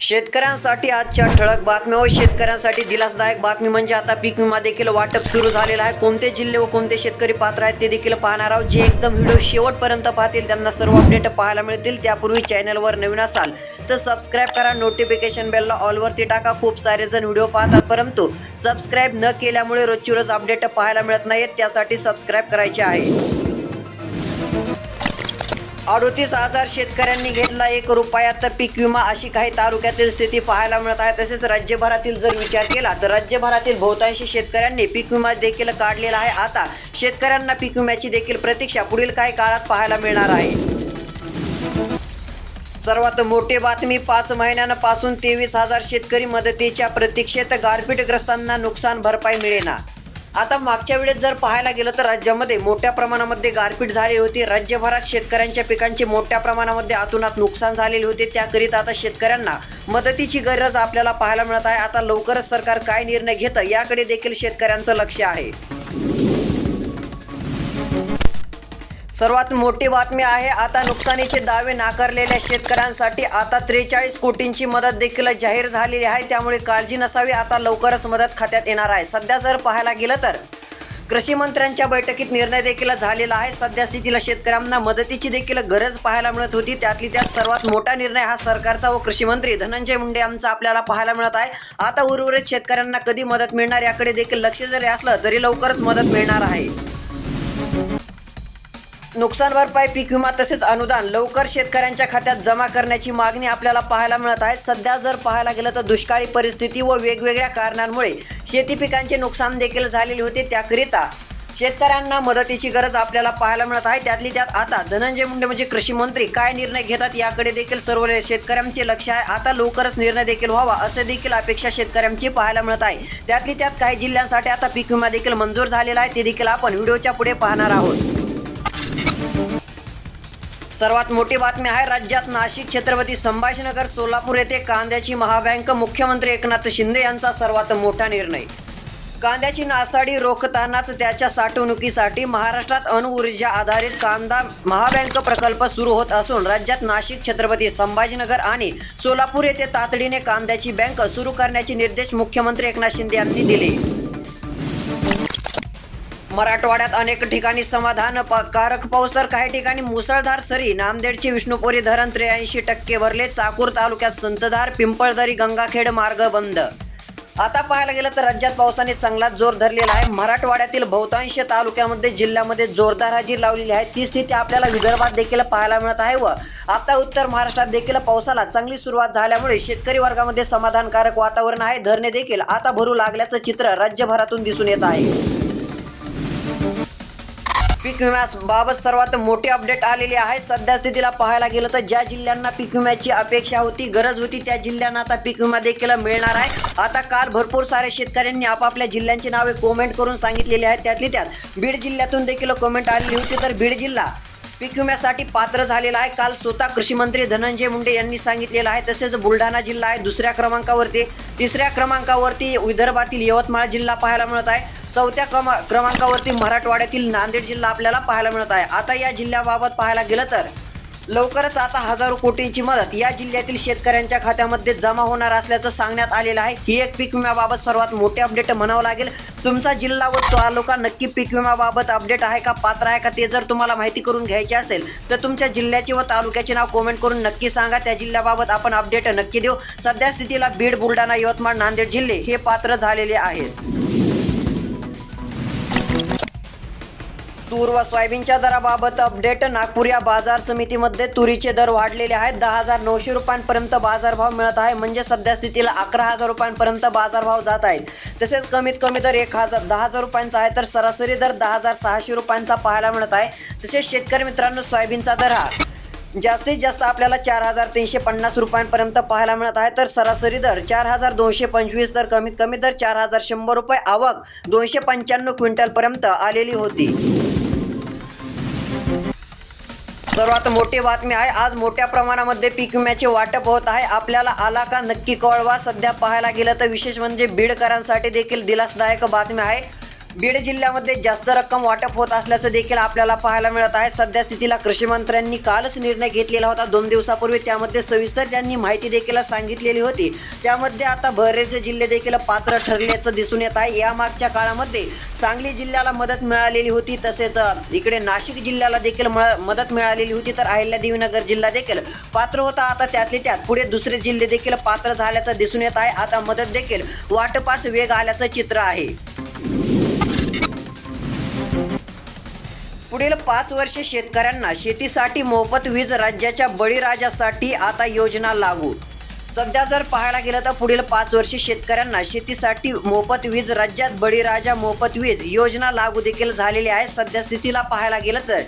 शेतकऱ्यांसाठी आजच्या ठळक बातम्या व शेतकऱ्यांसाठी दिलासदायक बातमी म्हणजे आता पीक विमा देखील वाटप सुरू झालेलं आहे. कोणते जिल्हे व कोणते शेतकरी पात्र आहेत ते देखील पाहणार आहोत. जे एकदम व्हिडिओ शेवटपर्यंत पाहतील त्यांना सर्व अपडेट पाहायला मिळतील. त्यापूर्वी चॅनलवर नवीन असाल तर सबस्क्राईब करा नोटिफिकेशन बेलला ऑलवरती टाका. खूप सारे जण व्हिडिओ पाहतात परंतु सबस्क्राईब न केल्यामुळे रोजची रोज अपडेट पाहायला मिळत नाहीत. त्यासाठी सबस्क्राईब करायचे आहे. अडोतीस हजार शेतकऱ्यांनी घेतला एक रुपयात पीक विमा अशी काही तालुक्यातील स्थिती पाहायला मिळत आहे. तसेच राज्यभरातील जर विचार केला तर राज्यभरातील बहुतांशी शेतकऱ्यांनी पीक विमा देखील काढलेला आहे. आता शेतकऱ्यांना पीक विम्याची देखील प्रतीक्षा पुढील काही काळात पाहायला मिळणार आहे. सर्वात मोठी बातमी पाच महिन्यांपासून तेवीस हजार शेतकरी मदतीच्या प्रतीक्षेत गारपीटग्रस्तांना नुकसान भरपाई मिळेना. आता मागच्या वेळेस जर पाहायला गेलं तर राज्यामध्ये मोठ्या प्रमाणामध्ये गारपीट झाली होती. राज्यभरात शेतकऱ्यांच्या पिकांचे मोठ्या प्रमाणामध्ये अतुनात नुकसान झालेले होते. त्याकरिता आता शेतकऱ्यांना मदतीची गरज आपल्याला पाहायला मिळत आहे. आता लवकरच सरकार काय निर्णय घेतं याकडे देखील शेतकऱ्यांचं लक्ष आहे. सर्वात मोठी बातमी आहे आता नुकसानीचे दावे नाकारलेल्या शेतकऱ्यांसाठी आता त्रेचाळीस कोटींची मदत देखील जाहीर झालेली आहे. त्यामुळे काळजी नसावी आता लवकरच मदत खात्यात येणार आहे. सध्या जर पाहायला गेलं तर कृषी मंत्र्यांच्या बैठकीत निर्णय देखील झालेला आहे. सध्या स्थितीला शेतकऱ्यांना मदतीची देखील गरज पाहायला मिळत होती. त्यातली त्यात सर्वात मोठा निर्णय हा सरकारचा व कृषी मंत्री धनंजय मुंडे यांचा आपल्याला पाहायला मिळत आहे. आता उर्वरित शेतकऱ्यांना कधी मदत मिळणार याकडे देखील लक्ष जरी असलं तरी लवकरच मदत मिळणार आहे. नुकसान भरपाई पीक विमा तसेच अनुदान लवकर शेतकऱ्यांच्या खात्यात जमा करण्याची मागणी आपल्याला पाहायला मिळत आहे. सध्या जर पाहायला गेलं तर दुष्काळी परिस्थिती व वेगवेगळ्या कारणांमुळे शेती पिकांचे नुकसान देखील झालेले होते. त्याकरिता शेतकऱ्यांना मदतीची गरज आपल्याला पाहायला मिळत आहे. त्यातली त्यात आता धनंजय मुंडे म्हणजे कृषी मंत्री काय निर्णय घेतात याकडे देखील सर्व शेतकऱ्यांचे लक्ष आहे. आता लवकरच निर्णय देखील व्हावा असे देखील अपेक्षा शेतकऱ्यांची पाहायला मिळत आहे. त्यातली त्यात काही जिल्ह्यांसाठी आता पीक विमा देखील मंजूर झालेला आहे. ते देखील आपण व्हिडिओच्या पुढे पाहणार आहोत. सर्वात मोठी बातमी आहे राज्यात नाशिक छत्रपती संभाजीनगर सोलापूर येथे कांद्याची महाबँक मुख्यमंत्री एकनाथ शिंदे यांचा सर्वात मोठा निर्णय. कांद्याची नासाडी रोखतानाच त्याच्या साठवणुकीसाठी महाराष्ट्रात अणुऊर्जा आधारित कांदा महाबँक प्रकल्प सुरू होत असून राज्यात नाशिक छत्रपती संभाजीनगर आणि सोलापूर येथे तातडीने कांद्याची बँक सुरू करण्याचे निर्देश मुख्यमंत्री एकनाथ शिंदे यांनी दिले. मराठवाड्यात अनेक ठिकाणी समाधान प- कारक पाऊस. तर काही ठिकाणी मुसळधार सरी. नामदेडची विष्णुपुरी धरण त्र्याऐंशी टक्के भरले. चाकूर तालुक्यात संतधार पिंपळदरी गंगाखेड मार्ग बंद. आता पाहायला गेलं तर राज्यात पावसाने चांगलाच जोर धरलेला आहे. मराठवाड्यातील बहुतांश तालुक्यामध्ये जिल्ह्यामध्ये जोरदार हजेरी लावलेली आहे. ती स्थिती आपल्याला विदर्भात देखील पाहायला मिळत आहे व आता उत्तर महाराष्ट्रात देखील पावसाला चांगली सुरुवात झाल्यामुळे शेतकरी वर्गामध्ये समाधानकारक वातावरण आहे. धरणे देखील आता भरू लागल्याचं चित्र राज्यभरातून दिसून येत आहे. पीक विम्याबाबत सर्वात मोठी अपडेट आलेली आहे. सध्या स्थितीला पाहायला गेलं तर ज्या जिल्ह्यांना पीक विम्याची अपेक्षा होती गरज होती त्या जिल्ह्यांना आता पीक विमा देखील मिळणार आहे. आता काल भरपूर सारे शेतकऱ्यांनी आपापल्या जिल्ह्यांची नावे कमेंट करून सांगितलेली आहेत. त्यातली त्यात बीड जिल्ह्यातून देखील कमेंट आलेली होती. तर बीड जिल्हा पीक विम्यासाठी पात्र झालेला आहे. काल स्वतः कृषी मंत्री धनंजय मुंडे यांनी सांगितलेलं आहे. तसेच बुलढाणा जिल्हा आहे दुसऱ्या क्रमांकावरती तिसऱ्या क्रमांकावरती विदर्भातील यवतमाळ जिल्हा पाहायला मिळत आहे. चौथ्या क्रमा क्रमांकावरती मराठवाड्यातील नांदेड जिल्हा आपल्याला पाहायला मिळत आहे. आता या जिल्ह्याबाबत पाहायला गेलं तर लवकरच आता हजारो कोटींची मदत या जिल्ह्यातील शेतकऱ्यांच्या खात्यामध्ये जमा होणार असल्याचं सांगण्यात आलेलं आहे. ही एक पीक विम्याबाबत सर्वात मोठी अपडेट म्हणावं लागेल. तुमचा जिल्हा व तालुका नक्की पीक विम्याबाबत अपडेट आहे का पात्र आहे का ते जर तुम्हाला माहिती करून घ्यायची असेल तर तुमच्या जिल्ह्याचे व तालुक्याचे नाव कमेंट करून नक्की सांगा. त्या जिल्ह्याबाबत आपण अपडेट नक्की देऊ. सध्या स्थितीला बीड बुलढाणा यवतमाळ नांदेड जिल्हे हे पात्र झालेले आहेत. तूर व सोयाबीनच्या दराबाबत अपडेट नागपूर या बाजार समितीमध्ये तुरीचे दर वाढलेले आहेत. दहा हजार नऊशे रुपयांपर्यंत बाजारभाव मिळत आहे. म्हणजे सध्या स्थितीला अकरा हजार रुपयांपर्यंत बाजारभाव जात आहेत. तसेच कमीत कमी दर एक हजार दहा हजार रुपयांचा आहे. तर सरासरी दर दहा हजार सहाशे रुपयांचा पाहायला मिळत आहे. तसेच शेतकरी मित्रांनो सोयाबीनचा दर हा जास्तीत जास्त आपल्याला चार हजार तीनशे पन्नास रुपयांपर्यंत पाहायला मिळत आहे. तर सरासरी दर चार हजार दोनशे पंचवीस तर कमीत कमी दर चार हजार शंभर रुपये. आवक दोनशे पंच्याण्णव क्विंटलपर्यंत आलेली होती. सर्वात मोठी बातमी आहे. आज मोठ्या प्रमाणामध्ये पीक विम्याचे वाटप होत आहे. आपल्याला आला का नक्की कळवा. सध्या पाहायला गेलं तर विशेष म्हणजे बीडकरांसाठी देखील दिलासदायक बातमी आहे. बीड जिल्ह्यामध्ये जास्त रक्कम वाटप होत असल्याचं देखील आपल्याला पाहायला मिळत आहे. सध्या स्थितीला कृषी मंत्र्यांनी कालच निर्णय घेतलेला होता. दोन दिवसापूर्वी त्यामध्ये सविस्तर त्यांनी माहिती देखील सांगितलेली होती. त्यामध्ये आता बरेचसे जिल्हे देखील पात्र ठरल्याचं दिसून येत आहे. या मागच्या काळामध्ये सांगली जिल्ह्याला मदत मिळालेली होती तसेच इकडे नाशिक जिल्ह्याला देखील मदत मिळालेली होती. तर अहिल्यादेवीनगर जिल्हा देखील पात्र होता. आता त्यातले त्यात पुढे दुसरे जिल्हे देखील पात्र झाल्याचं दिसून येत आहे. आता मदत देखील वाटपास वेग आल्याचं चित्र आहे. पुढील पाच वर्षे शेतकऱ्यांना शेतीसाठी मोफत वीज राज्याच्या बळीराजासाठी आता योजना लागू. सध्या जर पाहायला गेलं तर पुढील पाच वर्षे शेतकऱ्यांना शेतीसाठी मोफत वीज राज्यात बळीराजा मोफत वीज योजना लागू देखील झालेली आहे. सध्या स्थितीला पाहायला गेलं तर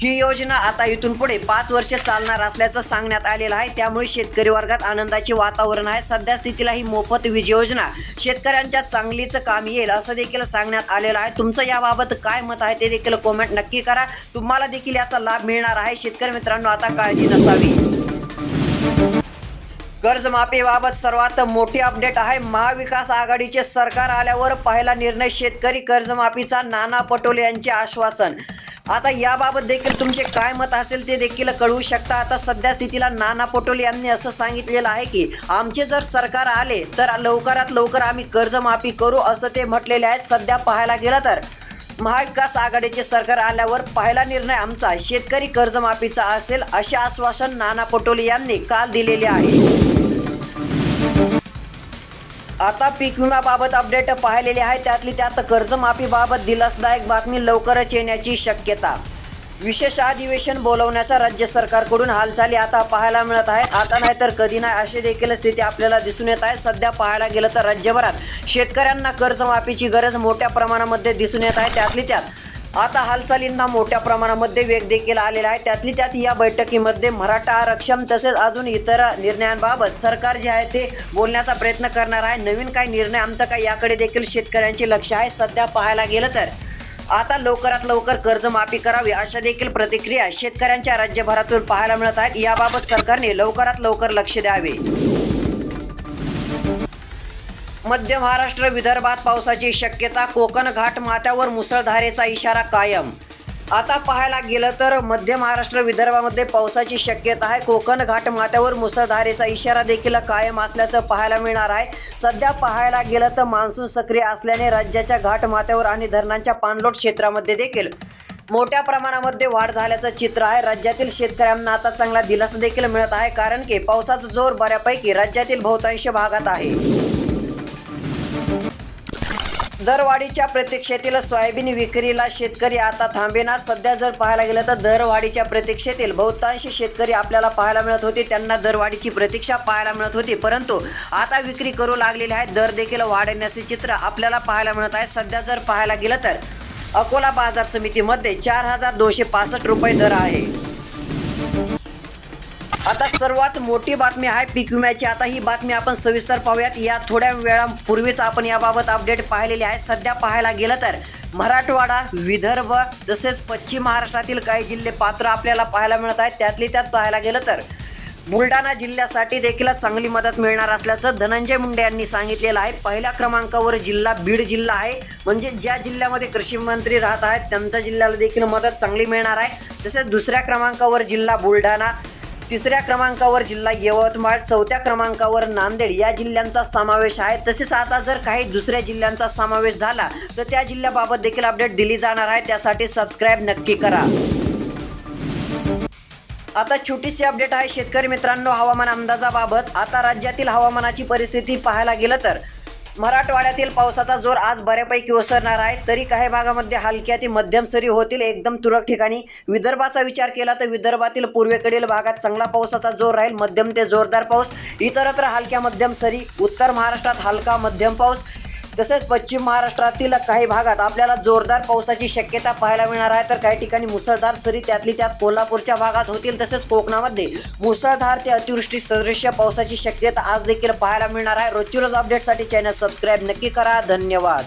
ही योजना आता इथून पुढे पाच वर्ष चालणार असल्याचं सांगण्यात आलेलं आहे. त्यामुळे शेतकरी वर्गात आनंदाचे वातावरण आहे. सध्या स्थितीला ही मोफत वीज योजना शेतकऱ्यांच्या चांगलीच काम येईल असं देखील सांगण्यात आलेलं आहे. तुमचं याबाबत काय मत आहे ते देखील कॉमेंट नक्की करा. तुम्हाला देखील याचा लाभ मिळणार आहे. शेतकरी मित्रांनो आता काळजी नसावी. कर्जमाफीबाबत सर्वात मोठी अपडेट आहे. महाविकास आघाडीचे सरकार आल्यावर पहिला निर्णय शेतकरी कर्जमाफीचा. नाना पटोले यांचे आश्वासन. आता याबाबत देखील तुमचे काय मत असेल ते देखील कळवू शकता. आता सध्या स्थितीला नाना पटोले यांनी असं सांगितलेलं आहे की आमचे जर सरकार आले तर लवकरात लवकर आम्ही कर्जमाफी करू असं ते म्हटलेले आहेत. सध्या पाहायला गेलं तर महाविकास आघाडीचे सरकार आल्यावर पहिला निर्णय आमचा शेतकरी कर्जमाफीचा असेल असे आश्वासन नाना पटोले यांनी काल दिलेले आहे. आता पीक विम्याबाबत अपडेट पाहिलेली आहे. त्यातली त्यात कर्जमाफीबाबत दिलासदायक बातमी लवकरच येण्याची शक्यता. विशेष अधिवेशन बोलवण्याचा राज्य सरकारकडून हालचाली आता पाहायला मिळत आहेत. आता नाही तर कधी नाही अशी देखील स्थिती आपल्याला दिसून येत आहे. सध्या पाहायला गेलं तर राज्यभरात शेतकऱ्यांना कर्जमाफीची गरज मोठ्या प्रमाणामध्ये दिसून येत आहे. त्यातली त्यात आता हालचालींना मोठ्या प्रमाणामध्ये वेग देखील आलेला आहे. त्यातली त्यात या बैठकीमध्ये मराठा आरक्षण तसेच अजून इतर निर्णयांबाबत सरकार जे आहे ते बोलण्याचा प्रयत्न करणार आहे. नवीन काही निर्णय आमचं काय याकडे देखील शेतकऱ्यांचे लक्ष आहे. सध्या पाहायला गेलं तर आता लवकरात लवकर कर्जमाफी करावी अशा देखील प्रतिक्रिया शेतकऱ्यांच्या राज्यभरातून पाहायला मिळत आहेत. याबाबत सरकारने लवकरात लवकर लक्ष द्यावे. मध्य महाराष्ट्र विदर्भात पावसाची शक्यता कोकण घाट माथ्यावर मुसळधारेचा इशारा कायम. आता पाहायला गेलं तर मध्य महाराष्ट्र विदर्भामध्ये पावसाची शक्यता आहे. कोकण घाट माथ्यावर मुसळधारेचा इशारा देखील कायम असल्याचं पाहायला मिळणार आहे. सध्या पाहायला गेलं तर मान्सून सक्रिय असल्याने राज्याच्या घाट माथ्यावर आणि धरणांच्या पाणलोट क्षेत्रामध्ये देखील मोठ्या प्रमाणामध्ये वाढ झाल्याचं चित्र आहे. राज्यातील शेतकऱ्यांना आता चांगला दिलासा देखील मिळत आहे. कारण की पावसाचा जोर बऱ्यापैकी राज्यातील बहुतांश भागात आहे. दरवाढीच्या प्रतीक्षेतील सोयाबीन विक्रीला शेतकरी आता थांबेना सध्या जर पाहायला गेलं तर दरवाढीच्या प्रतीक्षेतील बहुतांश शेतकरी आपल्याला पाहायला मिळत होते. त्यांना दरवाढीची प्रतीक्षा पाहायला मिळत होती. परंतु आता विक्री करू लागलेले आहेत दर देखील वाढण्याचे चित्र आपल्याला पाहायला मिळत आहे. सध्या जर पाहायला गेलं तर अकोला बाजार समितीमध्ये चार हजार दोनशे पासष्ट रुपये दर आहे. आता सर्वात मोठी बातमी आहे पीक विम्याची. आता ही बातमी आपण सविस्तर पाहूयात. या थोड्या वेळापूर्वीच आपण याबाबत अपडेट पाहिलेली आहे. सध्या पाहायला गेलं तर मराठवाडा विदर्भ तसेच पश्चिम महाराष्ट्रातील काही जिल्हे पात्र आपल्याला पाहायला मिळत आहेत त्यातली त्यात पाहायला गेलं तर बुलढाणा जिल्ह्यासाठी देखील चांगली मदत मिळणार असल्याचं धनंजय मुंडे यांनी सांगितलेलं आहे. पहिल्या क्रमांकावर जिल्हा बीड जिल्हा आहे. म्हणजे ज्या जिल्ह्यामध्ये कृषी मंत्री राहत आहेत त्यांच्या जिल्ह्याला देखील मदत चांगली मिळणार आहे. तसेच दुसऱ्या क्रमांकावर जिल्हा बुलढाणा तिसऱ्या क्रमांकावर जिल्हा यवतमाळ चौथ्या क्रमांकावर नांदेड या जिल्ह्यांचा समावेश आहे. तसेच आता जर काही दुसऱ्या जिल्ह्यांचा समावेश झाला तर त्या जिल्ह्याबाबत देखील अपडेट दिली जाणार आहे. त्यासाठी सबस्क्राईब नक्की करा. आता छोटीशी अपडेट आहे. शेतकरी मित्रांनो हवामान अंदाजाबाबत आता राज्यातील हवामानाची परिस्थिती पाहायला गेलं तर मराठवाड्यातील पावसाचा जोर आज बऱ्यापैकी ओसरणार आहे. तरी काही भागामध्ये हलक्या ते मध्यम सरी होतील. एकदम तुरळक ठिकाणी विदर्भाचा विचार केला तर विदर्भातील पूर्वेकडील भागात चांगला पावसाचा जोर राहील. मध्यम ते जोरदार पाऊस. इतरत्र हलक्या मध्यम सरी. उत्तर महाराष्ट्रात हलका मध्यम पाऊस. तसेच पश्चिम महाराष्ट्रातील काही भागात आपल्याला जोरदार पावसाची शक्यता पाहायला मिळणार आहे. तर काही ठिकाणी मुसळधार सरी त्यातली त्यात कोल्हापूरच्या भागात होतील. तसेच कोकणामध्ये मुसळधार ते अतिवृष्टी सदृश्य पावसाची शक्यता आज देखील पाहायला मिळणार आहे. रोजची रोज अपडेटसाठी चॅनल सबस्क्राईब नक्की करा. धन्यवाद.